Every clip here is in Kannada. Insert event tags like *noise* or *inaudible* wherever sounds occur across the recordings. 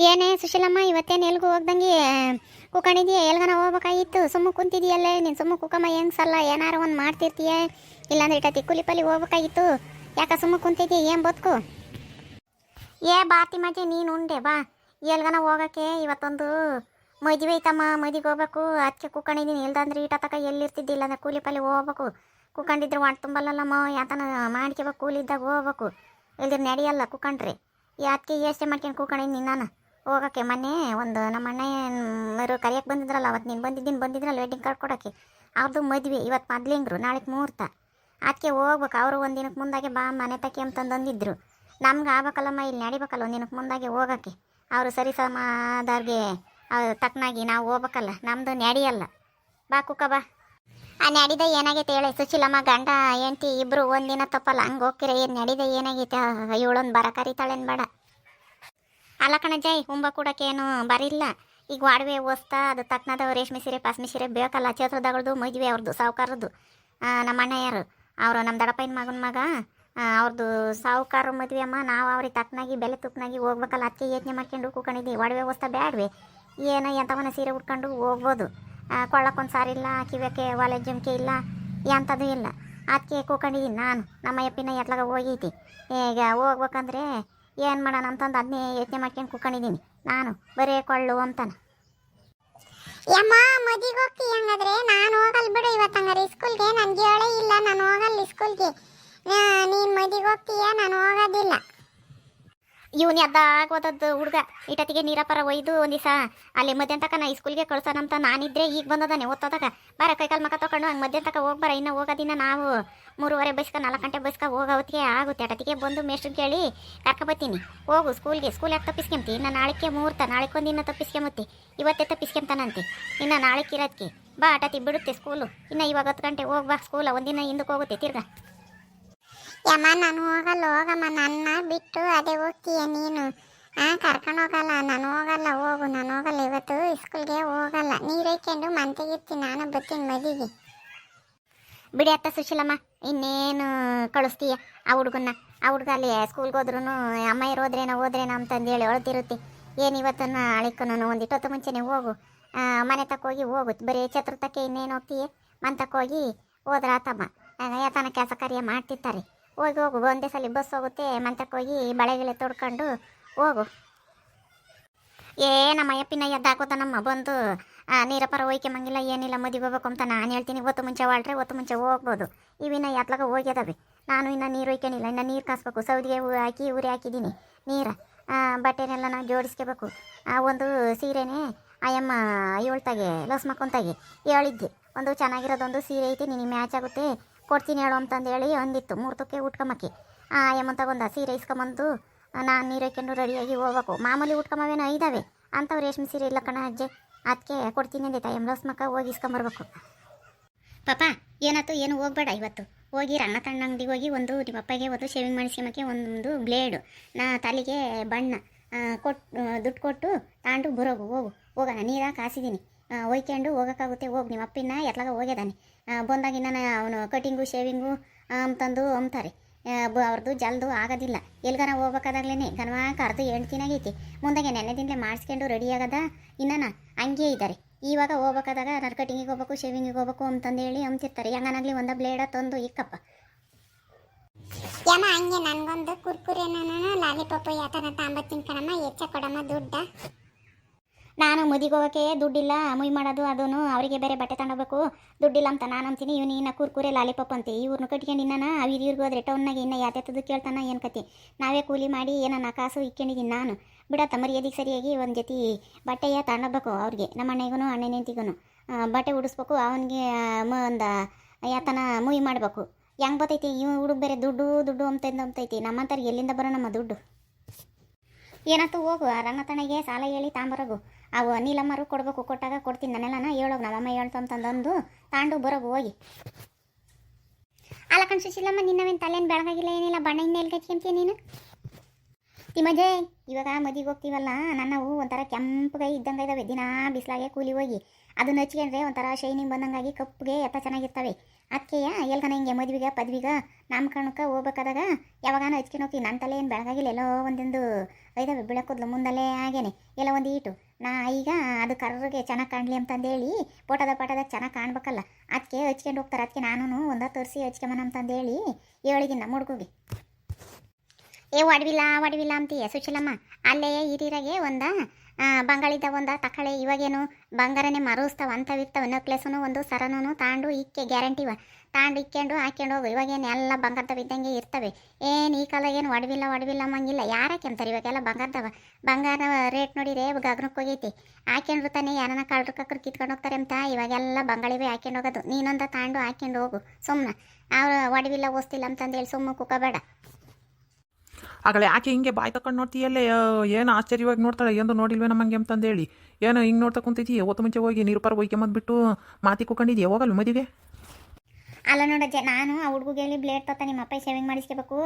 ಏನೇ ಸುಶೀಲಮ್ಮ, ಇವತ್ತೇನು ಎಲ್ಗೂ ಹೋಗ್ದಂಗೆ ಕುಕೊಂಡಿದೀಯ? ಎಲ್ಗನ ಹೋಗ್ಬೇಕಾಗಿತ್ತು? ಸುಮ್ಮ ಕುಂತಿದೀಯಲ್ಲ? ನೀನು ಸುಮ್ಮ ಕುಕ್ಕಮ್ಮ ಹೆಂಗ್ಸಲ್ಲ ಏನಾರು ಒಂದು ಮಾಡ್ತಿರ್ತೀಯ? ಇಲ್ಲಾಂದ್ರೆ ಇಟ್ಟತಿ ಕೂಲಿ ಪಲಿ ಹೋಗ್ಬೇಕಾಗಿತ್ತು. ಯಾಕ ಸುಮ್ಮ ಕುಂತಿದ್ದೀಯ ಏನು ಬದುಕು? ಏ ಬಾತಿ ಮಜೆ, ನೀನು ಉಂಡೆ, ಬಾ. ಎಲ್ಗನ ಹೋಗಕ್ಕೆ ಇವತ್ತೊಂದು ಮದುವೆ ಐತಮ್ಮ ಮದುವೆಗೆ ಹೋಗ್ಬೇಕು. ಅದಕ್ಕೆ ಕುಕ್ಕೊಂಡಿದ್ದೀನಿ ಇಲ್ದಂದ್ರೆ ಈಟ ತಕ ಎಲ್ಲಿರ್ತಿದ್ದಿಲ್ಲ ಅಂದ್ರೆ ಕೂಲಿಪಲ್ಲಿ ಹೋಗ್ಬೇಕು. ಕುಕಂಡಿದ್ರೆ ಮಾಡಿ ತುಂಬಲ್ಲಮ್ಮ ಯಾತನ ಮಾಡ್ಕೋಬೇಕು? ಕೂಲಿದ್ದಾಗ ಹೋಗ್ಬೇಕು. ಇಲ್ದಿರ ನಡೆಯಲ್ಲ ಕುಕ್ಕಂಡ್ರಿ ಯಾಕೆ ಯೋಚನೆ ಮಾಡ್ಕೊಂಡು ಕುಕ್ಕೊಂಡಿದ್ದೀನಿ ನಾನು? ಹೋಗಕ್ಕೆ ಮೊನ್ನೆ ಒಂದು ನಮ್ಮ ಅಣ್ಣರು ಕರೆಯೋಕ್ಕೆ ಬಂದಿದ್ರಲ್ಲ, ಅವತ್ತು ನೀನು ಬಂದಿದ್ದೀನಿ ಬಂದಿದ್ರಲ್ಲ ವೆಡ್ಡಿಂಗ್ ಕಾರ್ಡ್ ಕೊಡೋಕ್ಕೆ. ಅವ್ರದ್ದು ಮದುವೆ ಇವತ್ತು ಮೊದ್ಲಿಂಗ್ರು, ನಾಳೆಗೆ ಮುಹೂರ್ತ. ಅದಕ್ಕೆ ಹೋಗ್ಬೇಕು, ಅವರು ಒಂದು ದಿನಕ್ಕೆ ಮುಂದಾಗೆ ಬಾ ಮನೆ ತಕ್ಕೆ ಅಂತಂದಂದಿದ್ರು ನಮ್ಗೆ ಆಗ್ಬೇಕಲ್ಲಮ್ಮ, ಇಲ್ಲಿ ನಡಿಬೇಕಲ್ಲ ಒಂದು ದಿನಕ್ಕೆ ಮುಂದಾಗೆ ಹೋಗಕ್ಕೆ. ಅವರು ಸರಿ ಸಮಾದವ್ರಿಗೆ ತಕ್ಕನಾಗಿ ನಾವು ಹೋಗ್ಬೇಕಲ್ಲ ನಮ್ಮದು ನಡಿಯಲ್ಲ. ಬಾ ಕುಕ್ಕ, ಬಾ. ಆ ನಡಿದ ಏನಾಗೈತೆ ಹೇಳಿ, ಸುಶೀಲಮ್ಮ, ಗಂಡ, ಹೆಂಡ್ತಿ ಇಬ್ರು ಒಂದಿನ ತಪ್ಪಲ್ಲ, ಹಂಗೆ ಹೋಗ್ತೀರ, ಏನು ನಡಿದ ಏನಾಗೈತೆ ಇವಳೊಂದು ಬರ ಕರಿತಾಳೇನು ಬೇಡ. ಅಲ್ಲ ಜೈ, ಹುಂಬ ಕೂಡಕ್ಕೇನು ಬರಿಲ್ಲ ಈಗ ವಾಡವೆ ಓಸ್ತಾ ಅದು ತಕ್ಕನಾದ ರೇಷ್ಮೆ ಸೀರೆ ಪಾಸ್ಮಿ ಸೀರೆ ಬೇಕಲ್ಲ, ಚೇತ್ರದಗಳದು ಮದುವೆ ಅವ್ರದ್ದು ಸಾವುಕಾರದ್ದು ನಮ್ಮ ಅಣ್ಣಯ್ಯರು, ಅವರು ನಮ್ಮ ದಡಪ್ಪನ ಮಗನ ಮಗ. ಅವ್ರದ್ದು ಸಾವುಕಾರ ಮದುವೆ ಅಮ್ಮ. ನಾವು ಅವ್ರಿಗೆ ತಕ್ಕನಾಗಿ, ಬೆಲೆ ತುಕ್ಕನಾಗಿ ಹೋಗ್ಬೇಕಲ್ಲ, ಅದಕ್ಕೆ ಯೋಚನೆ ಮಾಡ್ಕೊಂಡು ಕೂಕೊಂಡಿದ್ವಿ ಒಡವೆ ಓಸ್ತ ಬ್ಯಾಡ್ವೆ. ಏನೋ ಎಂಥವನ್ನ ಸೀರೆ ಉಟ್ಕೊಂಡು ಹೋಗ್ಬೋದು. ಕೊಳ್ಳಕ್ಕೊಂದು ಸಾರಿ ಇಲ್ಲ, ಕಿವಿಯಕ್ಕೆ ಒಲೆ ಜುಮ್ಕೆ ಇಲ್ಲ, ಎಂಥದ್ದು ಇಲ್ಲ. ಅದಕ್ಕೆ ಕೂಕೊಂಡಿದ್ದೀನಿ ನಾನು. ನಮ್ಮ ಯಪ್ಪಿನ ಎತ್ಲಾಗ ಹೋಗೈತಿ. ಈಗ ಹೋಗ್ಬೇಕಂದ್ರೆ ಏನು ಮಾಡೋಣ ಅಂತಂದು ಅದನ್ನೇ ಯೋಚನೆ ಮಾಡ್ಕೊಂಡು ಕೂಕೊಂಡಿದ್ದೀನಿ ನಾನು, ಬರೇ ಕೊಳ್ಳು ಅಂತಾನೆ. ಯಮ್ಮ, ಮದಿಗೆ ಹೋಗ್ತಿ ಹಂಗಾದ್ರೆ? ನಾನು ಹೋಗಲ್ಲ ಬಿಡು ಇವತ್ತು ಹಂಗಾರೆ. ಸ್ಕೂಲ್ಗೆ? ನನಗೆ ಹೇಳೇ ಇಲ್ಲ. ನಾನು ಹೋಗಲ್ಲ ಸ್ಕೂಲ್ಗೆ. ನೀನು ಮದಿಗೆ ಹೋಗ್ತೀಯ? ನಾನು ಹೋಗೋದಿಲ್ಲ. ಇವನು ಎದ್ದಾಗ ಓದದ್ದು ಹುಡುಗ? ಇಟತಿಗೆ ನೀರಪ್ಪರ ಒಯ್ದು ಒಂದು ದಿಸ ಅಲ್ಲಿ ಮಧ್ಯಾಹ್ನ ತಕ ನಾ ಸ್ಕೂಲ್ಗೆ ಕಳ್ಸೋಣಂತ ನಾನಿದ್ರೆ ಈಗ ಬಂದದಾನೆ ಓದ್ತದಾಗ ಬಾರ ಕೈಕಾಲು ಮಕ್ಕ ತೊಗೊಂಡು ಹಂಗೆ ಮಧ್ಯಾಹ್ನ ತಕ ಹೋಗ್ಬಾರ, ಇನ್ನು ಹೋಗೋದಿನ ನಾವು ಮೂರುವರೆ ಬಸ್ಕ, ನಾಲ್ಕು ಗಂಟೆ ಬಸ್ಕ ಹೋಗೋ ಆಗುತ್ತೆ. ಅಟತಿಗೆ ಬಂದು ಮೇಷ್ಟ್ರು ಕೇಳಿ ಕರ್ಕೊಬತ್ತೀನಿ ಹೋಗು ಸ್ಕೂಲ್ಗೆ ಸ್ಕೂಲ್ ಯಾಕೆ ತಪ್ಪಿಸ್ಕೊಂತಿ? ಇನ್ನು ನಾಳೆಗೆ ಮುಹೂರ್ತ ನಾಳೆಗೆ ಒಂದಿನ ತಪ್ಪಿಸ್ಕೊಂಬತ್ತಿ. ಇವತ್ತೇ ತಪ್ಪಿಸ್ಕೊಂತಾನಂತೆ. ಇನ್ನು ನಾಳೆಗೆ ಇರೋದಕ್ಕೆ ಬಾ ಅಟತಿ ಬಿಡುತ್ತೆ ಸ್ಕೂಲು ಇನ್ನು ಇವಾಗ ಹತ್ತು ಗಂಟೆ ಹೋಗ್ಬಾ ಸ್ಕೂಲ ಒಂದಿನ ಹಿಂದಕ್ಕೆ ಹೋಗುತ್ತೆ, ತಿರ್ಗಾ. ಯಮ್ಮ, ನಾನು ಹೋಗಲ್ಲ, ಹೋಗಮ್ಮ, ನನ್ನ ಬಿಟ್ಟು ಅದೇ ಹೋಗ್ತೀಯ ನೀನು? ಆ, ಕರ್ಕೊಂಡು ಹೋಗಲ್ಲ, ನಾನು ಹೋಗಲ್ಲ, ಹೋಗು, ನಾನು ಹೋಗಲ್ಲ, ಇವತ್ತು ಸ್ಕೂಲ್ಗೆ ಹೋಗಲ್ಲ. ನೀರು ಹೊಯ್ಕೊಂಡು ಮಂತೆಗಿರ್ತೀನಿ ನಾನು ಬರ್ತೀನಿ ಮದಿಗೆ ಬಿಡಿ ಅತ್ತ ಸುಶೀಲಮ್ಮ, ಇನ್ನೇನು ಕಳಿಸ್ತೀಯ ಆ ಹುಡುಗನ್ನ? ಆ ಹುಡುಗ ಅಲ್ಲಿ ಸ್ಕೂಲ್ಗೆ ಹೋದ್ರೂ ಅಮ್ಮ ಇರೋದ್ರೇನೋ, ಹೋದ್ರೇನೋ ಅಂತಂದೇಳಿ ಅಳ್ತಿರುತ್ತೆ. ಏನು ಇವತ್ತನ್ನು ಅಳಿಕು ನಾನು ಒಂದು ಇಟ್ಟೊತ್ತು ಮುಂಚೆನೆ ಹೋಗು. ಮನೆ ತಕ್ಕ ಹೋಗಿ ಹೋಗು. ಬರೀ ಚತುರ್ಥಕ್ಕೆ ಇನ್ನೇನು ಹೋಗ್ತೀಯ? ಮಂತಕ್ಕೆ ಹೋಗಿ ಹೋದ್ರ ಆತಮ್ಮ ಯಾತನ ಕೆಲಸ ಕಾರ್ಯ ಮಾಡ್ತಿರ್ತಾರೆ. ಹೋಗಿ ಹೋಗು ಒಂದೇ ಸಲ ಬಸ್ ಹೋಗುತ್ತೆ ಮಂತಕ್ಕೆ ಹೋಗಿ ಬಳೆಗಳೆ ತೊಡ್ಕೊಂಡು ಹೋಗು. ಏ ನಮ್ಮ ಅಯ್ಯಪ್ಪಿನ ಎದ್ದಾಕೋತಾನಮ್ಮ ಬಂದು ಆ, ನೀರಪ್ಪರ ಹೋಯ್ಕೆ ಮಂಗಿಲ್ಲ ಏನಿಲ್ಲ ಮದುವೆ ಹೋಗ್ಬೇಕು ಅಂತ ನಾನು ಹೇಳ್ತೀನಿ. ಒತ್ತು ಮುಂಚೆ ಹೊಳ್ರೆ ಒತ್ತು ಮುಂಚೆ ಹೋಗ್ಬೋದು. ಇವಿನ ಎತ್ಲಾಗ ಹೋಗ್ಯದವೆ. ನಾನು ಇನ್ನು ನೀರು ಒಯ್ಕೊಂಡಿಲ್ಲ ಇನ್ನು ನೀರು ಕಾಸ್ಬೇಕು. ಸೌದಿಗೆ ಹಾಕಿ ಉರಿ ಹಾಕಿದ್ದೀನಿ ನೀರ. ಬಟ್ಟೆನೆಲ್ಲ ನಾವು ಜೋಡಿಸ್ಕೋಬೇಕು. ಆ ಒಂದು ಸೀರೆನೇ ಅಯ್ಯಮ್ಮ ಏಳ್ತಾಗೆ ಲಸ್ ಮಕ್ಕೊಂತಾಗೆ ಹೇಳಿದ್ದೆ. ಒಂದು ಚೆನ್ನಾಗಿರೋದೊಂದು ಸೀರೆ ಐತೆ ನಿನಗೆ ಮ್ಯಾಚ್ ಆಗುತ್ತೆ. ಕೊಡ್ತೀನಿ ಹೇಳು ಅಂತಂದೇಳಿ ಅಂದಿತ್ತು. ಮೂರ್ತಕ್ಕೆ ಉಟ್ಕೊಂಬಕ್ಕೆ ಆ ಅಯ್ಯಮ್ಮ ತಗೊಂಡ, ಸೀರೆ ಇಸ್ಕೊಂಬಂದು ನಾನು ನೀರು ಹಾಕ್ಕೊಂಡು ರೆಡಿಯಾಗಿ ಹೋಗ್ಬೇಕು. ಮಾಮೂಲಿ ಉಟ್ಕೊಂಬವೇನೋ ಇದ್ದಾವೆ ಅಂಥವು ರೇಷ್ಮೆ ಸೀರೆ ಇಲ್ಲ ಕಣ ಅಜ್ಜೆ. ಅದಕ್ಕೆ ಕೊಡ್ತೀನಿ ಅಂದಿತ್ತ. ಮಕ್ಕ ಹೋಗಿ ಇಸ್ಕೊಂಬರ್ಬೇಕು. ಪಾಪ, ಏನಾಯ್ತು? ಏನು ಹೋಗ್ಬೇಡ ಇವತ್ತು. ಹೋಗಿ ಅಣ್ಣ ತಣ್ಣ ಅಂಗಡಿಗೆ ಹೋಗಿ ಒಂದು ನಿಮ್ಮ ಅಪ್ಪಗೆ ಒಂದು ಶೇವಿಂಗ್ ಮಾಡಿಸ್ಕೊಂಬಕ್ಕೆ ಒಂದು ಬ್ಲೇಡು ನಾ ತಲೆಗೆ ಬಣ್ಣ ಕೊಟ್ಟು ದುಡ್ಡು ಕೊಟ್ಟು ತಾಂಡು ಬರೋಗು, ಹೋಗು. ಹೋಗೋಣ ನೀರ ಕಾಸಿದ್ದೀನಿ ಒಯ್ಕೊಂಡು ಹೋಗೋಕ್ಕಾಗುತ್ತೆ. ಹೋಗಿ ನಿಮ್ಮ ಅಪ್ಪಿನ ಎತ್ಲಾಗ ಹೋಗ್ಯದಾನೆ. ಬಂದಾಗಿನ ಅವನು ಕಟಿಂಗು, ಶೇವಿಂಗು ಅಂತಂದು ಅಂಬ್ತಾರೆ ಅವ್ರದ್ದು ಜಲ್ದು ಆಗೋದಿಲ್ಲ. ಎಲ್ಗಾರ ಹೋಗ್ಬೇಕಾದಾಗ್ಲೇ ಎಂಟು ದಿನ ಐತಿ ಮುಂದಾಗೆ ನೆನ್ನೆದಿಂದಲೇ ಮಾಡಿಸ್ಕೊಂಡು ರೆಡಿ ಆಗದ ಇನ್ನನ ಹಂಗೆ ಇದ್ದಾರೆ ಇವಾಗ ಹೋಗ್ಬೇಕಾದಾಗ ನಾನು ಕಟಿಂಗಿಗೆ ಹೋಗ್ಬೇಕು, ಶೇವಿಂಗಿಗೆ ಹೋಗ್ಬೇಕು ಅಂತಂದು ಹೇಳಿ ಅಂತಿರ್ತಾರೆ ಹೆಂಗನಾಗ್ಲಿ ಒಂದು ಬ್ಲೇಡ ತಂದು ಇಕ್ಕಪ್ಪ. ಯಮ್ಮ, ಹಂಗೆ ನನಗೊಂದು ಕುರ್ಕುರೆನ ಲಾಲಿಪಪ್ಪು ಯಾತನ ತಾಂಬತ್ತೀನಿ ಕಣಮ್ಮ. ಹೆಚ್ಚ ಕೊಡಮ್ಮ ದುಡ್ಡ. ನಾನು ಮದಿಗೆ ಹೋಗೋಕ್ಕೆ ದುಡ್ಡಿಲ್ಲ, ಮುಯ್ ಮಾಡೋದು ಅದನ್ನು ಅವರಿಗೆ ಬೇರೆ ಬಟ್ಟೆ ತಗೊಂಡೋಗ್ಬೇಕು. ದುಡ್ಡಿಲ್ಲ ಅಂತ ನಾನು ಅಂತೀನಿ ಇವ್ನು ಇನ್ನ ಕುರ್ಕುರೆ ಲಾಲಿಪಾಪ್ ಅಂತ. ಇವ್ರನ್ನ ಕಟ್ಕೊಂಡು ಇನ್ನ ಅವು ಇವ್ರಿಗೆ ಹೋದ್ರೆ ಟೌನ್ನಾಗ ಇನ್ನು ಯಾತ್ಯತ್ತದು ಕೇಳ್ತಾನ ಏನು ಕತಿ? ನಾವೇ ಕೂಲಿ ಮಾಡಿ ಏನನ್ನ ಕಾಸು ಇಕ್ಕೊಂಡಿದ್ದೀನಿ ನಾನು. ಬಿಡತ್ತ ಮರ್ಯಾದಿಗೆ ಸರಿಯಾಗಿ ಒಂದು ಜೊತೆ ಬಟ್ಟೆಯ ತಗೊಂಡೋಗ್ಬೇಕು ಅವ್ರಿಗೆ, ನಮ್ಮ ಅಣ್ಣಗೂ ಅಣ್ಣನೆಂತಿಗೂ ಬಟ್ಟೆ ಉಡಿಸ್ಬೇಕು, ಅವನಿಗೆ ಒಂದು ಯಾತನ ಮುಯ್ ಮಾಡಬೇಕು. ಹೆಂಗೆ ಬರ್ತೈತಿ ಇವ್ ಹುಡುಗ ಬೇರೆ ದುಡ್ಡು ದುಡ್ಡು ಅಂತ ಅಂತೈತಿ ನಮ್ಮಂತಾರೆ ಎಲ್ಲಿಂದ ಬರೋ ನಮ್ಮ ದುಡ್ಡು? ಏನತ್ತು ಹೋಗು, ಆ ರಂಗತಣಗೆ ಸಾಲ ಹೇಳಿ ತಾಂಬರೋಗು. ಅವು ನೀಲಮ್ಮರು ಕೊಡ್ಬೇಕು, ಕೊಟ್ಟಾಗ ಕೊಡ್ತೀನಿ. ನನ್ನೆಲ್ಲನ ಹೇಳೋಗು ನಮ್ಮಮ್ಮ ಹೇಳ್ತು ತಾಂಡು ಬರೋಗು ಹೋಗಿ. ಅಲ್ಲ ಕಣ್ ಸುಶೀಲಮ್ಮ, ನಿನ್ನವೇನು ತಲೆಯನ್ನು ಬೆಳಗಾಗಿಲ್ಲ ಏನಿಲ್ಲ? ಬಣ್ಣ ಇನ್ನೆಲ್ಲಿ ಕಚ್ಕೊಂತೀಯ ನೀನು? ತಿಮ್ಮಜ್ಜೆ ಇವಾಗ ಮದಿಗೆ ಹೋಗ್ತೀವಲ್ಲ ನನ್ನವು ಒಂಥರ ಕೆಂಪಗೆ ಇದ್ದಂಗೆ ಇದಾವೆ. ದಿನ ಬಿಸಿಲಾಗೆ ಕೂಲಿ ಹೋಗಿ. ಅದನ್ನ ಹಚ್ಕೊಂಡ್ರೆ ಒಂಥರ ಶೈನಿಂಗ್ ಬಂದಂಗಾಗಿ ಕಪ್ಪುಗೆ ಎತ್ತ ಚೆನ್ನಾಗಿರ್ತವೆ. ಅದಕ್ಕೆಯ ಎಲ್ಗನ ಹಿಂಗೆ ಮದುವೆಗೆ, ಪದ್ವಿಗ, ನಾಮಕರಣಕ್ಕೆ ಹೋಗ್ಬೇಕಾದಾಗ ಯಾವಾಗಾನ ಹಚ್ಕೊಂಡು ಹೋಗ್ತೀವಿ. ನನ್ನ ತಲೆ ಏನು ಬೆಳಗಾಗಿಲ್ಲ. ಎಲ್ಲೋ ಒಂದೊಂದು ಇದಾವೆ. ಬೆಳಕುದ್ಲು ಮುಂದಲ್ಲೇ ಹಾಗೇನೆ. ಎಲ್ಲ ಒಂದು ಈಟು. ನಾ ಈಗ ಅದು ಕರ್ರಿಗೆ ಚೆನ್ನಾಗಿ ಕಾಣಲಿ ಅಂತಂದೇಳಿ, ಪೋಟದ ಪಾಟದ ಚೆನ್ನಾಗಿ ಕಾಣ್ಬೇಕಲ್ಲ. ಅದಕ್ಕೆ ಹಚ್ಕೊಂಡು ಹೋಗ್ತಾರೆ. ಅದಕ್ಕೆ ನಾನು ಒಂದ ತೋರಿಸಿ ಹಚ್ಕೊಂಬನ ಅಂತಂದೇಳಿ ಹೇಳಿದ್ದೀನಿ ಮುಡ್ಕೋಗಿ ಏ ಒಡವಿಲ್ಲ ಒಡವಿಲ್ಲ ಅಂತೀಯ ಸುಶೀಲಮ್ಮ? ಅಲ್ಲೇ ಹಿರಿಯರಾಗೆ ಒಂದ ಆ, ಬಂಗಾಳಿದ ಒಂದ ತಕಳೆ ಇವಾಗೇನು ಬಂಗಾರನೇ ಮರುಸ್ತಾವ ಅಂಥವಿರ್ತಾವ ನೆಕ್ಲೆಸ್ನು ಒಂದು ಸರನೂ ತಾಂಡು ಇಕ್ಕೆ ಗ್ಯಾರಂಟಿವ ತಾಂಡು ಇಕ್ಕೊಂಡು ಹಾಕೊಂಡು ಹೋಗು. ಇವಾಗೇನು ಎಲ್ಲ ಬಂಗಾರದವ ಇದ್ದಂಗೆ ಇರ್ತವೆ. ಏನು ಈ ಕಾಲ ಏನು ಒಡವಿಲ್ಲ ಒಡವಿಲ್ಲ ಅಮ್ಮಂಗಿಲ್ಲ ಯಾರ ಕೆಂತಾರೆ ಇವಾಗೆಲ್ಲ ಬಂಗಾರದವ. ಬಂಗಾರ ರೇಟ್ ನೋಡಿರೆ ಗಗನಕ್ಕೆ ಹೋಗೈತಿ. ಹಾಕೊಂಡು ತಾನೇ ಯಾರನ್ನ ಕಳ್ರು ಕಕ್ಕರು ಕಿತ್ಕೊಂಡು ಹೋಗ್ತಾರೆ ಅಂತ. ಇವಾಗೆಲ್ಲ ಬಂಗಾಳಿವೆ ಹಾಕೊಂಡು ಹೋಗೋದು. ನೀನೊಂದ ತಾಂಡು ಹಾಕೊಂಡು ಹೋಗು. ಸುಮ್ಮನೆ ಅವ್ರು ಒಡವಿಲ್ಲ ಓಸ್ತಿಲ್ಲ ಅಂತಂದೇಳಿ ಸುಮ್ಮನೆ ಕುಕ್ಕಬೇಡ ಆಗಲೇ ಆಕೆ ಹಿಂಗೆ ಬಾಯ್ ತಕೊಂಡು ನೋಡ್ತೀಯಲ್ಲೇ? ಏನು ಆಶ್ಚರ್ಯವಾಗಿ ನೋಡ್ತಾಳೆ? ಎಂದು ನೋಡಿಲ್ವೇ ನಮ್ಮಂಗೆ ಅಂತಂದೇಳಿ. ಏನು ಹಿಂಗೆ ನೋಡ್ತಾ ಕುಂತಿದ್ದೀ ಒತ್ತು ಮುಂಚೆ ಹೋಗಿ ನೀರು ಹೋಗಿ ಮದ್ಬಿಟ್ಟು ಮಾತಿ ಕುಕೊಂಡಿದ್ಯಾ? ಹೋಗಲ್ಲ ಮದುವೆ? ಅಲ್ಲ ನೋಡಜ್ಜೆ ನಾನು ಆ ಹುಡುಗಿಗೆ ಬ್ಲೇಡ್ ತತ್ತ ನಿಮ್ಮ ಅಪ್ಪ ಶೇವಿಂಗ್ ಮಾಡಿಸ್ಕೋಬೇಕು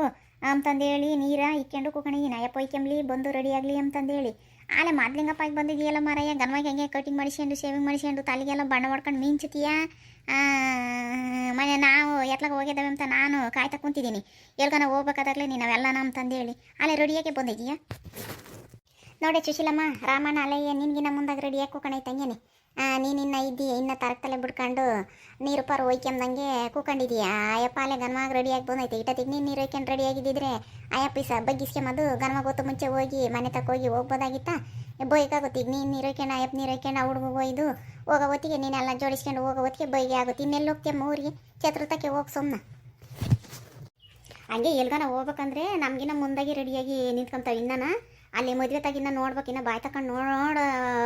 ಅಂತಂದೇಳಿ ನೀರ ಇಕ್ಕೊಂಡು ಕುಕೊಂಡಿದ್ದೀನಿ ಅಯ್ಯಪ್ಪ ಇಕ್ಕೆಂಬ್ಲಿ ಬಂದು ರೆಡಿ ಆಗಲಿ ಅಂತಂದೇಳಿ. ಆಲೆ ಮಾದ್ಲಿಂಗಪ್ಪ ಆಗಿ ಬಂದಿದೆಯಲ್ಲ ಮಾರಯ್ಯ ಗನ್ವಾಗಿ ಹೆಂಗೆ ಕಟಿಂಗ್ ಮಾಡಿಸ್ಕೊಂಡು ಶೇವಿಂಗ್ ಮಾಡಿಸ್ಕೊಂಡು, ತಲೆಗೆಲ್ಲ ಬಣ್ಣ ಮಾಡ್ಕೊಂಡು ಮಿಂಚ್ತೀಯ ಮನೆ ನಾವು ಎತ್ಲಾಗ ಹೋಗಿದ್ದೇವೆ ಅಂತ ನಾನು ಕಾಯ್ತಾ ಕುಂತಿದ್ದೀನಿ. ಎಲ್ಗನ ಹೋಗ್ಬೇಕಾದಾಗಲೇ ನೀನು ಅವೆಲ್ಲ ಅಂತಂದೇಳಿ ಅಲ್ಲೇ ರೆಡಿಯಾಗೆ ಬಂದಿದ್ದೀಯಾ? ನೋಡಿ ಸುಶೀಲಮ್ಮ, ರಾಮಣ್ಣ, ಅಲ್ಲಯ್ಯ ನಿನ್ಗಿನ ಮುಂದಾಗ ರೆಡಿ ಹಾಕೋಕಣೆ ತಂಗೇನೆ ನೀನು ಇನ್ನ ತರಕ್ತಲೆ ಬಿಡ್ಕೊಂಡು ನೀರು ಪಾರು ಒಯ್ಕೊಂಡಂಗೆ ಕೂಕೊಂಡಿದೀಯ? ಅಯ್ಯಪ್ಪ, ಅಲ್ಲೇ ಗನ್ಮಾಗ ರೆಡಿಯಾಗಿ ಬಂದೈತೆ. ಇಟ್ಟತ್ತಿಗೆ ನೀನು ನೀರು ಒಯ್ಕೊಂಡು ರೆಡಿ ಆಗಿದ್ದಿದ್ರೆ ಅಯ್ಯಪ್ಪ ಸ ಬಗ್ಗಿಸ್ಕೊಂಬದು ಗನ್ಮಾಗ ಗೊತ್ತು ಮುಂಚೆ ಹೋಗಿ ಮನೆ ತಕ್ಕ ಹೋಗಿ ಹೋಗ್ಬೋದಾಗಿತ್ತ? ಬೈಕಾಗುತ್ತೆ ಈಗ ನೀನು ನೀರು ಒಯ್ಕೊಂಡು, ಅಯ್ಯಪ್ಪ ನೀರು ಒಯ್ಕೊಂಡು, ಆ ಹುಡುಗ ಒಯ್ದು ಹೋಗೋ ಹೊತ್ತಿಗೆ ನೀನೆಲ್ಲ ಜೋಡಿಸ್ಕೊಂಡು ಹೋಗೋ ಹೊತ್ತಿಗೆ ಬೈಗೆ ಆಗುತ್ತೆ. ಇನ್ನೆಲ್ಲಿ ಹೋಗ್ತೀಯ ಊರಿಗೆ ಛತ್ರತಕ್ಕೆ ಹೋಗಿ ಸುಮ್ಮನೆ ಹಂಗೆ ಎಲ್ಗನ ಹೋಗ್ಬೇಕಂದ್ರೆ ನಮಗಿನ್ನ ಮುಂದಾಗಿ ರೆಡಿಯಾಗಿ ನಿಂತ್ಕೊಂತಾವೆ. ಇನ್ನನ ಅಲ್ಲಿ ಮದುವೆ ತಾಗಿನ್ನ ನೋಡ್ಬೇಕು ಇನ್ನ ಬಾಯ್ ತಕೊಂಡು ನೋಡ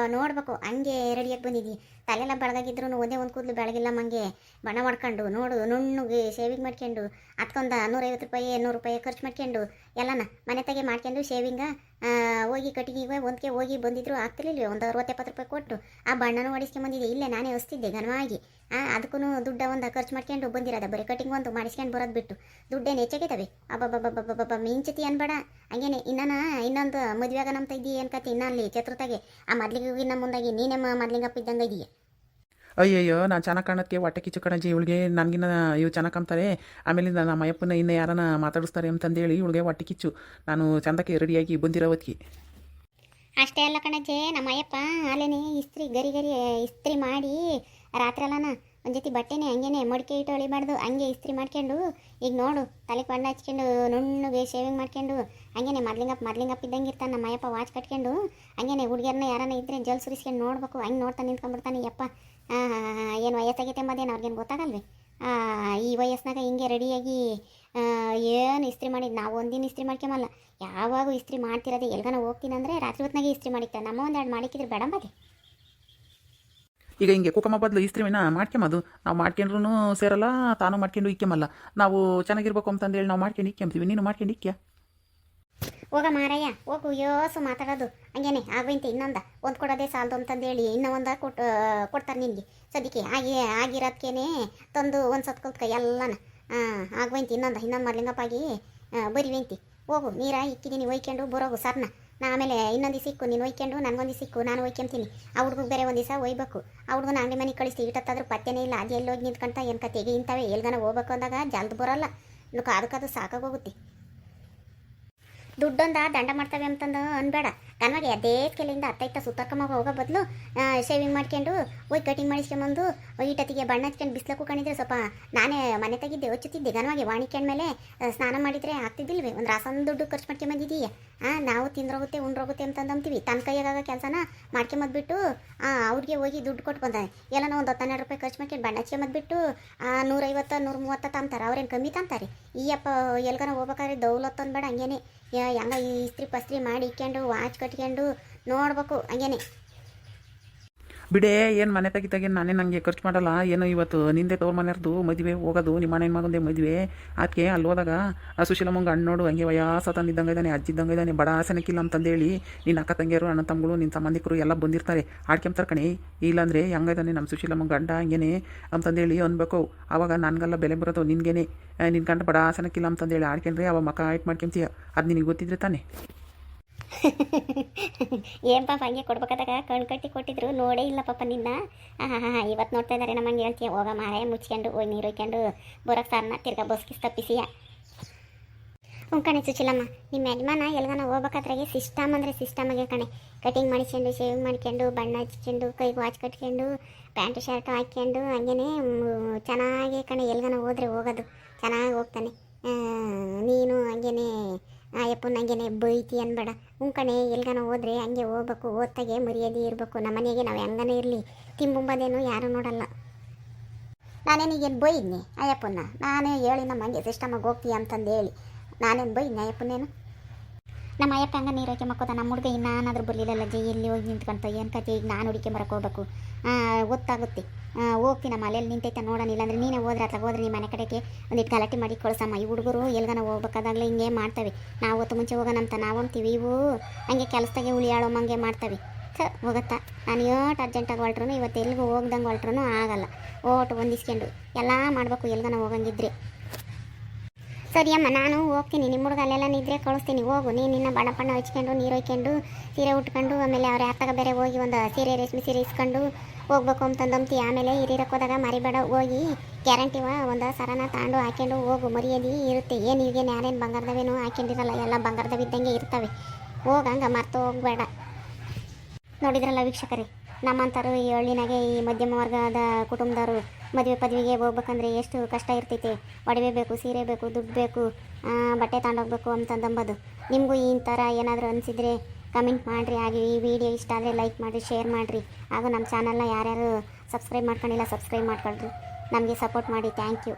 ನೋಡ್ಬೇಕು. ಹಂಗೆ ರೆಡಿಯಾಗಿ ಬಂದಿದ್ದಿ. ತಲೆಲ್ಲ ಬೆಳಗಾಗಿದ್ರು ಒಂದೇ ಒಂದು ಕೂದಲು ಬೆಳಗಿಲ್ಲ ಮಂಗೆ. ಬಣ್ಣ ಮಾಡ್ಕೊಂಡು, ನೋಡು, ನುಣ್ಣಗೆ ಶೇವಿಂಗ್ ಮಾಡ್ಕೊಂಡು ಅದಕ್ಕೊಂದು ನೂರೈವತ್ತು ರೂಪಾಯಿ ನೂರು ರೂಪಾಯಿ ಖರ್ಚು ಮಾಡ್ಕೊಂಡು, ಎಲ್ಲನ ಮನೆ ತಗೆ ಮಾಡ್ಕೊಂಡು ಶೇವಿಂಗ ಹೋಗಿ ಕಟ್ಟಿಗೆ ಒಂದಕ್ಕೆ ಹೋಗಿ ಬಂದಿದ್ರು ಆಗ್ತಿರ್ಲಿಲ್ಲ ಒಂದು ಅರವತ್ತು ಎಪ್ಪತ್ತು ರೂಪಾಯಿ ಕೊಟ್ಟು ಆ ಬಣ್ಣನೂ ಬಂದಿದ್ದೆ. ಇಲ್ಲೇ ನಾನೇ ಹೊಸ್ತಿದ್ದೆ ಘನವಾಗಿ. ಅದಕ್ಕೂ ದುಡ್ಡ ಒಂದು ಖರ್ಚು ಮಾಡ್ಕೊಂಡು ಬಂದಿರೋದ. ಬರೀ ಕಟಿಂಗ್ ಒಂದು ಮಾಡಿಸ್ಕೊಂಡು ಬರೋದು ಬಿಟ್ಟು. ದುಡ್ಡೇನು ಹೆಚ್ಚಾಗಿದ್ದಾವೆ ಅಬ್ಬಬ್ಬಬ್ಬಬ್ಬಬ್ಬ ಮಿಂಚತಿ ಅನ್ಬೇಡ. ಹಂಗೇನೆ, ಇನ್ನನ ಇನ್ನೊಂದು ಮದುವೆಗ ನಮ್ಮ ಏನು ಅನ್ಕತಿ ಇನ್ನ ಅಲ್ಲಿ ಚತುರ್ಥಗೆ ಆ ಮೊದ್ಲಿಗೆ ನಮ್ಮ ಮುಂದಾಗಿ ನೀನೇ ಮೊದ್ಲಿಂಗಪ್ಪ ಇದ್ದಂಗೆ ಇದೀಯ? ಅಯ್ಯಯ್ಯೋ, ನಾನು ಚೆನ್ನಾಗಿ ಕಾಣೋದಕ್ಕೆ ಹೊಟ್ಟೆ ಕಿಚ್ಚು ಕಣಜಿ ಇವಳಿಗೆ ನನಗಿನ್ನ ಇವು ಚೆನ್ನಾಗಿ ಕಾಣ್ತಾರೆ ಆಮೇಲಿಂದ ನಮ್ಮ ಅಯ್ಯಪ್ಪನ ಇನ್ನೂ ಯಾರನ್ನ ಮಾತಾಡಿಸ್ತಾರೆ ಅಂತಂದೇಳಿ ಇವಳಿಗೆ ಹೊಟ್ಟೆ ಕಿಚ್ಚು. ನಾನು ಚಂದಕ್ಕೆ ರೆಡಿಯಾಗಿ ಬಂದಿರೋ ಹೊತ್ತಿಗೆ ಅಷ್ಟೇ ಅಲ್ಲ ಕಣಜ್ಜೆ, ನಮ್ಮ ಅಯ್ಯಪ್ಪ ಅಲ್ಲೇನೆ ಇಸ್ತ್ರಿ, ಗರಿ ಗರಿ ಇಸ್ತ್ರಿ ಮಾಡಿ ರಾತ್ರಿ ಅಲ್ಲನ ಒಂದು ಜೊತೆ ಬಟ್ಟೆನೆ ಹಂಗೇನೆ ಮಡಿಕೆ ಇಟ್ಟು ಹೊಳಿಬಾರ್ದು ಹಂಗೆ ಇಸ್ತ್ರಿ ಮಾಡ್ಕೊಂಡು, ಈಗ ನೋಡು, ತಲೆ ಬಣ್ಣ ಹಚ್ಕೊಂಡು, ನುಣ್ಣಗೆ ಶೇವಿಂಗ್ ಮಾಡ್ಕೊಂಡು, ಹಂಗೇನೆ ಮೊದ್ಲಿಂಗಪ್ಪ ಮೊದ್ಲಿಂಗಪ್ಪ ಇದ್ದಂಗೆ ಇರ್ತಾನೆ ನಮ್ಮ ಅಯ್ಯಪ್ಪ ವಾಚ್ ಕಟ್ಕೊಂಡು, ಹಂಗೇನೆ ಹುಡುಗಿಯರನ್ನ ಯಾರನ್ನ ಇದ್ರೆ ಜಲ್ ಸುರಿಸ್ಕೊಂಡು ನೋಡ್ಬೇಕು. ಹಂಗೆ ನೋಡ್ತಾ ನಿಂತ್ಕೊಂಡ್ಬಿಡ್ತಾನೆ ಯಪ್ಪ ಏನು ವಯಸ್ಸಾಗೈತೆ ಎಂಬುದೇನು ಅವ್ರಿಗೇನು ಗೊತ್ತಾಗಲ್ವೇ ಆ, ಈ ವಯಸ್ಸಿನಾಗ ಹಿಂಗೆ ರೆಡಿಯಾಗಿ ಏನು ಇಸ್ತ್ರಿ ಮಾಡಿದ್ದು ನಾವು ಒಂದಿನ ಇಸ್ತ್ರಿ ಮಾಡ್ಕೊಂಬಲ್ಲ. ಯಾವಾಗ ಇಸ್ತ್ರಿ ಮಾಡ್ತಿರೋದೆ ಎಲ್ಗನ ಅಂದರೆ ರಾತ್ರಿ ಹೊತ್ತಿನಾಗೆ ಇಸ್ತ್ರಿ ಮಾಡಿಕ್ತಾರೆ. ನಮ್ಮ ಒಂದೆರಡು ಮಾಡಿಕ್ಕಿದ್ರೆ ಬೇಡ ಮತ್ತೆ ಈಗ ಹಿಂಗೆ ಕುಕಮ ಬದಲು ಇಸ್ತ್ರಿವಿನ ಮಾಡ್ಕೊಂಬದು. ನಾವು ಮಾಡ್ಕೊಂಡ್ರೂ ಸೇರಲ್ಲ ತಾನು ಮಾಡ್ಕೊಂಡು ಇಕ್ಕಮಲ್ಲ ನಾವು ಚೆನ್ನಾಗಿರ್ಬೇಕು ಅಂತಂದೇಳಿ ನಾವು ಮಾಡ್ಕೊಂಡು ಇಕ್ಕೆಂಬ್ತೀವಿ ನೀನು ಮಾಡ್ಕೊಂಡು ಇಕ್ಕ್ಯ ಹೋಗ ಮಾರಯ್ಯ, ಹೋಗು, ಯೋಸು ಮಾತಾಡೋದು. ಹಂಗೇನೆ ಆಗೋಯ್ತು ಇನ್ನೊಂದ. ಒಂದು ಕೊಡೋದೇ ಸಾಲದು ಅಂತಂದೇಳಿ, ಇನ್ನೂ ಒಂದು ಕೊಟ್ಟು ಕೊಡ್ತಾರೆ ನಿನಗೆ. ಸದ್ಯಕ್ಕೆ ಆಗಿ ಆಗಿರೋದಕ್ಕೇನೆ ತಂದು ಒಂದು ಸತ್ ಕಲ್ತ್ಕ ಎಲ್ಲನ. ಹಾಂ ಆಗೋಯ್ತು ಇನ್ನೊಂದು ಇನ್ನೊಂದು ಬರಿ ಬರಿವೆಂತಿ. ಹೋಗು, ನೀರ ಇಕ್ಕಿದ್ದೀನಿ ಒಯ್ಕೊಂಡು ಬರೋಗು ಸರ್ನ. ನಾ ಆಮೇಲೆ ಇನ್ನೊಂದು ಸಿಕ್ಕು ನೀನು ಒಯ್ಕೊಂಡು ನನಗೊಂದು ಸಿಕ್ಕು ನಾನು ಒಯ್ಕೊಂತೀನಿ. ಆ ಹುಡುಗ ಬೇರೆ ಒಂದು ದಿವಸ ಒಯ್ಬೇಕು. ಆ ಹುಡುಗನ ಅಂಗಡಿ ಮನೆ ಕಳಿಸ್ತೀವಿ ಇಟ್ಟತ್ತಾದ್ರೂ ಪತ್ತೆನೇ ಇಲ್ಲ, ಅದು ಎಲ್ಲಿ ಹೋಗಿ ನಿಂತ್ಕೊಂತ ಏನು ಕತೆಗೆ ಇಂಥವೇ ಎಲ್ಗನ ಹೋಗ್ಬೇಕು ಅಂದಾಗ ಜಲ್ದು ಬರೋಲ್ಲ. ಕಾದು ಸಾಕಾಗೋಗುತ್ತೆ. ದುಡ್ಡೊಂದ ದಂಡ ಮಾಡ್ತವೆ ಅಂತಂದು ಅನ್ಬೇಡ. ಕನ್ವಾಗಿ ಅದೇ ಕೆಲಿಂದ ಅತ್ತೈತ ಸುತ್ತಕ್ಕಮ್ಮ ಹೋಗೋ ಬದಲು ಶೇವಿಂಗ್ ಮಾಡ್ಕೊಂಡು ಹೋಗಿ ಕಟಿಂಗ್ ಮಾಡಿಸ್ಕೊಂಬಂದು ಈಟತ್ತಿಗೆ ಬಣ್ಣ ಹಚ್ಕೊಂಡು ಬಿಸ್ಲಕ್ಕೂ ಕಣಿದ್ರೆ ಸ್ವಲ್ಪ ನಾನೇ ಮನೆ ತೆಗಿದ್ದೆ ಹೊಚ್ಚುತ್ತಿದ್ದೆ ಕನ್ವಾಗಿ ವಾಣಿಕೆಂಡ್ ಮೇಲೆ ಸ್ನಾನ ಮಾಡಿದ್ರೆ ಆಗ್ತಿದ್ದಿಲ್ವೇ? ಒಂದು ರಾಸನ ದುಡ್ಡು ಖರ್ಚು ಮಾಡ್ಕೊಂಬಂದಿದ್ದೀಯ ಹಾಂ ನಾವು ತಿಂದ್ರೋಗುತ್ತೆ, ಉಂಡ್ರೋಗುತ್ತೆ ಅಂತಂದು ಅಂತೀವಿ ತನ್ನ ಕೈಯಾಗ ಕೆಲಸನ ಮಾಡ್ಕೊಂಬದ್ಬಿಟ್ಟು ಅವ್ರಿಗೆ ಹೋಗಿ ದುಡ್ಡು ಕೊಟ್ಟು ಬಂದಾನೆ ಎಲ್ಲನೋ ಒಂದು ಹತ್ತೆರಡು ರೂಪಾಯಿ ಖರ್ಚು ಮಾಡ್ಕೊಂಡು ಬಣ್ಣ ಹಚ್ಕೊಂಬದ್ಬಿಟ್ಟು ನೂರೈವತ್ತು ನೂರ ಮೂವತ್ತು ತಂತಾರೆ ಅವ್ರೇನು ಕಮ್ಮಿ ತಂತಾರೆ ಈ ಅಪ್ಪ, ಎಲ್ಗನ ಹೋಗ್ಬೇಕಾದ್ರೆ ದೌಲತ್ತು ಅಂದ್ಬೇಡ ಹಂಗೇನೆ. ಯಾ- ಹೆಂಗ ಈ ಇಸ್ತ್ರಿ ಪಸ್ತ್ರಿ ಮಾಡಿ ಇಕ್ಕೊಂಡು ವಾಚ್ ಕಟ್ಕೊಂಡು ನೋಡ್ಬೇಕು ಹಂಗೇನೆ. ಬಿಡೇ, ಏನು ಮನೆ ತೆಗಿ ತೆಗಿ ನಾನೇ ನನಗೆ ಖರ್ಚು ಮಾಡಲ್ಲ. ಏನೋ ಇವತ್ತು ನಿಂದೆ ತೋರ್ ಮನೆಯರ್ದು ಮದುವೆ ಹೋಗೋದು, ನಿಮ್ಮ ಮನೆ ಮಗಂದೆ ಮದುವೆ. ಅದಕ್ಕೆ ಅಲ್ಲಿ ಹೋದಾಗ, ಆ ಸುಶೀಲಮ್ಮಂಗೆ ಹಣ್ಣು ನೋಡು, ಹಂಗೆ ವಯಸ್ಸ ತಂದಿದ್ದಂಗೆ ಇದ್ದಾನೆ ಅಜ್ಜಿದ್ದಂಗೆ ಇದ್ದಾನೆ ಬಡ ಆಸನಕ್ಕಿಲ್ಲ ಅಂತಂದೇಳಿ ನಿನ್ನ ಅಕ್ಕ ತಂಗಿಯರು, ಅಣ್ಣ ತಮ್ಮಗಳು ನಿನ್ನ ಸಂಬಂಧಿಕರು ಎಲ್ಲ ಬಂದಿರ್ತಾರೆ. ಆಡ್ಕೊಂತಾರೆ ಕಣಿ. ಇಲ್ಲಾಂದರೆ ಹಂಗಿದ್ದಾನೆ ನಮ್ಮ ಸುಶೀಲಮ್ಮ ಗಂಡ, ಹಂಗೇನೆ ಅಂತಂದೇಳಿ ಅನ್ಬೇಕು. ಆವಾಗ ನನಗೆಲ್ಲ ಬೆಲೆ ಬರೋದು ನಿನಗೇನೆ. ನಿನ್ನ ಗಂಡ ಬಡ ಆಸನಕ್ಕಿಲ್ಲ ಅಂತಂದೇಳಿ ಆಡ್ಕೊಂಡ್ರೆ ಅವ ಮಕ್ಕ ಆಯ್ತು ಮಾಡ್ಕೊಂತೀಯ. ಅದು ನಿನಗೆ ಗೊತ್ತಿದ್ರೆ ತಾನೆ. *laughs* ಏನ್ ಪಾಪ ಹಂಗೆ ಕೊಡ್ಬೇಕಾದಾಗ ಕಣ್ ಕಟ್ಟಿ ಕೊಟ್ಟಿದ್ರು. ನೋಡೇ ಇಲ್ಲ ಪಾಪ ನಿನ್ನ. ಹಾಂ ಹಾಂ ಇವತ್ತು ನೋಡ್ತಾ ಇದ್ದಾರೆ ನಮ್ಮಂಗೆ ಹೇಳ್ತೀಯ. ಹೋಗ ಮಾರೇ ಮುಚ್ಕೊಂಡು ಹೋಗಿ ನೀರು ಹೊಯ್ಕೊಂಡು ಬರೋಕ್ಕೆ ಸಾರನ್ನ ತಿರ್ಗಾ ಬಸ್ಕಿಸ್ ತಪ್ಪಿಸಿಯ. ಹ್ಞೂ ಕಣೆ ಸುಚಿಲಮ್ಮ ನಿಮ್ಮ ಯಜಮಾನ ಎಲ್ಗಾನ ಹೋಗ್ಬೇಕಾದ್ರಾಗೆ ಸಿಸ್ಟಮ್ ಅಂದರೆ ಸಿಸ್ಟಮಗೆ ಕಣೆ. ಕಟಿಂಗ್ ಮಾಡಿಸ್ಕೊಂಡು ಶೇವಿಂಗ್ ಮಾಡ್ಕೊಂಡು ಬಣ್ಣ ಹಚ್ಕೊಂಡು ಕೈಗೆ ವಾಚ್ ಕಟ್ಕೊಂಡು ಪ್ಯಾಂಟ್ ಶರ್ಟ್ ಹಾಕ್ಕೊಂಡು ಹಂಗೇನೆ ಮ್, ಚೆನ್ನಾಗಿ ಕಣೆ ಎಲ್ಗಾನ ಹೋದ್ರೆ ಹೋಗೋದು. ಚೆನ್ನಾಗಿ ಹೋಗ್ತಾನೆ. ನೀನು ಹಂಗೇನೆ ಅಯ್ಯಪ್ಪನ ಹಂಗೇನೆ ಬೈತಿ ಅನ್ಬೇಡ. ಹ್ಞೂ ಕಣೆ, ಎಲ್ಗಾನ ಹೋದ್ರೆ ಹಂಗೆ ಹೋಗ್ಬೇಕು ಓದ್ತಾಗೆ ಮರ್ಯಾದೆ ಇರಬೇಕು. ನಮ್ಮ ಮನೆಗೆ ನಾವು ಹೆಂಗನೇ ಇರಲಿ? ತಿಂಬುಂಬದೇನು ಯಾರು ನೋಡಲ್ಲ. ನಾನೇನೀಗೇನು ಬೈದ್ನಿ ಅಯ್ಯಪ್ಪನ ನಾನೇ ಹೇಳಿ ನಮ್ಮ ಹಂಗೆ ಸಿಸ್ಟಮಾಗಿ ಹೋಗ್ತೀಯ ಅಂತಂದು ಹೇಳಿ. ನಾನೇನು ಬೈದ್ನಿ ಅಯ್ಯಪ್ಪನೇನು ನಮ್ಮ ಅಯ್ಯಪ್ಪ ಹಂಗ ನೀರೋಕೆ ಮಕ್ಕೋದ ನಮ್ಮ ಹುಡುಗ ಇನ್ನಾನಾದ್ರೂ ಬರಲಿಲ್ಲ ಜೈ ಎಲ್ಲಿ ಹೋಗಿ ನಿಂತ್ಕೊಂತ, ಏನು ಕತೆ ಈಗ ನಾನು ಹುಡುಕಿ ಬರಕ್ಕೆ ಹೋಗ್ಬೇಕು ಗೊತ್ತಾಗುತ್ತೆ. ಹೋಗ್ತೀನಮ್ಮ ನಮ್ಮ ಅಲ್ಲೆಲ್ಲಿ ನಿಂತೈತೆ ನೋಡೋಣ, ಇಲ್ಲಾಂದ್ರೆ ನೀನೇ ಹೋದ್ರೆ ಅಥವಾ ಹೋದ್ರೆ ನಿಮ್ಮ ಮನೆ ಕಡೆಗೆ ಒಂದಿಟ್ಟು ಗಲಾಟೆ ಮಾಡಿ ಕಳ್ಸಮ್ಮ. ಈ ಹುಡುಗರು ಎಲ್ಗನ ಹೋಗ್ಬೇಕಾದಾಗಲೇ ಹಿಂಗೆ ಮಾಡ್ತವೆ. ನಾವು ಹೊತ್ತು ಮುಂಚೆ ಹೋಗೋಣ ಅಂತ ನಾವು ಅಂತೀವಿ ಇವು ಹಂಗೆ ಕೆಲಸದಾಗೆ ಉಳಿಯಾಳೋಮಂಗೆ ಮಾಡ್ತವೆ. ಥ ಹೋಗತ್ತಾ? ನಾನು ಏಟ್ ಅರ್ಜೆಂಟಾಗಿ ಹೊಲ್ಟ್ರು ಇವತ್ತು ಎಲ್ಲಿಗೂ ಹೋಗ್ದಂಗೆ ಹೊಲ್ಟ್ರು ಆಗಲ್ಲ. ಓಟು ಹೊಂದಿಸ್ಕೊಂಡು ಎಲ್ಲ ಮಾಡಬೇಕು, ಎಲ್ಗನ ಹೋಗಂಗಿದ್ರೆ. ಸರಿ ಅಮ್ಮ ನಾನು ಹೋಗ್ತೀನಿ. ನಿಮ್ಮ ಹುಡುಗ ಅಲ್ಲೆಲ್ಲ ನಿದ್ರೆ ಕಳಿಸ್ತೀನಿ. ಹೋಗು. ನೀನು ನಿನ್ನ ಬಣ್ಣ ಬಣ್ಣ ಹಚ್ಕೊಂಡು, ನೀರು ಹೊಯ್ಕೊಂಡು, ಸೀರೆ ಉಟ್ಕೊಂಡು, ಆಮೇಲೆ ಅವ್ರ ಯಾತಾಗ ಬೇರೆ ಹೋಗಿ ಒಂದು ಸೀರೆ ರೇಷ್ಮೆ ಸೀರೆ ಇಸ್ಕೊಂಡು ಹೋಗ್ಬೇಕು ಅಂತಂದಂತಿ ಆಮೇಲೆ ಹಿರಿಯರಕ್ಕೆ ಹೋದಾಗ ಮರಿಬೇಡ. ಹೋಗಿ ಗ್ಯಾರಂಟಿವ ಒಂದು ಸರನ ತಾಂಡು ಹಾಕೊಂಡು ಹೋಗು. ಮರ್ಯಾದೆ ಇರುತ್ತೆ. ಏನು ಈಗೇನು ಯಾರೇನು ಬಂಗಾರದವೇನು ಹಾಕೊಂಡಿರಲ್ಲ. ಎಲ್ಲ ಬಂಗಾರದವಿದ್ದಂಗೆ ಇರ್ತವೆ. ಹೋಗಂಗ ಮರ್ತು ಹೋಗ್ಬೇಡ. ನೋಡಿದ್ರಲ್ಲ ವೀಕ್ಷಕರೇ? ನಮ್ಮಂಥರು ಈ ಹಳ್ಳಿನಾಗೆ ಈ ಮಧ್ಯಮ ವರ್ಗದ ಕುಟುಂಬದವರು ಮದುವೆ ಪದವಿಗೆ ಹೋಗ್ಬೇಕಂದ್ರೆ ಎಷ್ಟು ಕಷ್ಟ ಇರ್ತೈತೆ. ಒಡವೆ ಬೇಕು, ಸೀರೆ ಬೇಕು, ದುಡ್ಡು ಬೇಕು ಬಟ್ಟೆ ತಗೊಂಡೋಗ್ಬೇಕು ಅಂತಂದಂಬದು ನಿಮಗೂ ಈ ಥರ ಏನಾದರೂ ಅನಿಸಿದರೆ ಕಮೆಂಟ್ ಮಾಡಿರಿ. ಹಾಗೆ ಈ ವಿಡಿಯೋ ಇಷ್ಟ ಆದರೆ ಲೈಕ್ ಮಾಡಿರಿ, ಶೇರ್ ಮಾಡಿರಿ. ಹಾಗೂ ನಮ್ಮ ಚಾನಲ್ನ ಯಾರ್ಯಾರು ಸಬ್ಸ್ಕ್ರೈಬ್ ಮಾಡ್ಕೊಂಡಿಲ್ಲ, ಸಬ್ಸ್ಕ್ರೈಬ್ ಮಾಡ್ಕೊಳ್ರಿ. ನಮಗೆ ಸಪೋರ್ಟ್ ಮಾಡಿ. Thank you.